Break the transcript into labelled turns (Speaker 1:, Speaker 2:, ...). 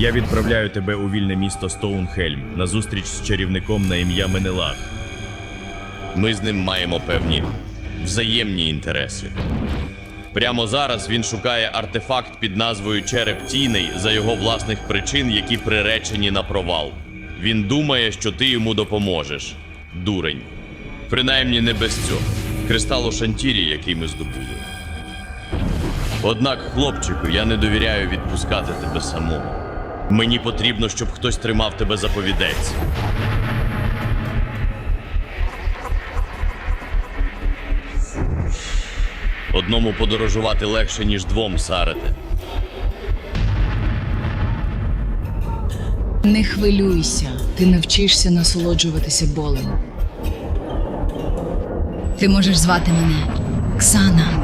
Speaker 1: Я відправляю тебе у вільне місто Стоунхельм на зустріч з чарівником на ім'я Менелах. Ми з ним маємо певні взаємні інтереси. Прямо зараз він шукає артефакт під назвою Череп Тіней за його власних причин, які приречені на провал. Він думає, що ти йому допоможеш. Дурень. Принаймні не без цього. Кристал у Шантірі, який ми здобули. Однак, хлопчику, я не довіряю відпускати тебе самого. Мені потрібно, щоб хтось тримав тебе за повідець. Одному подорожувати легше, ніж двом, Сарете.
Speaker 2: Не хвилюйся, ти навчишся насолоджуватися болем. Ти можеш звати мене Ксана.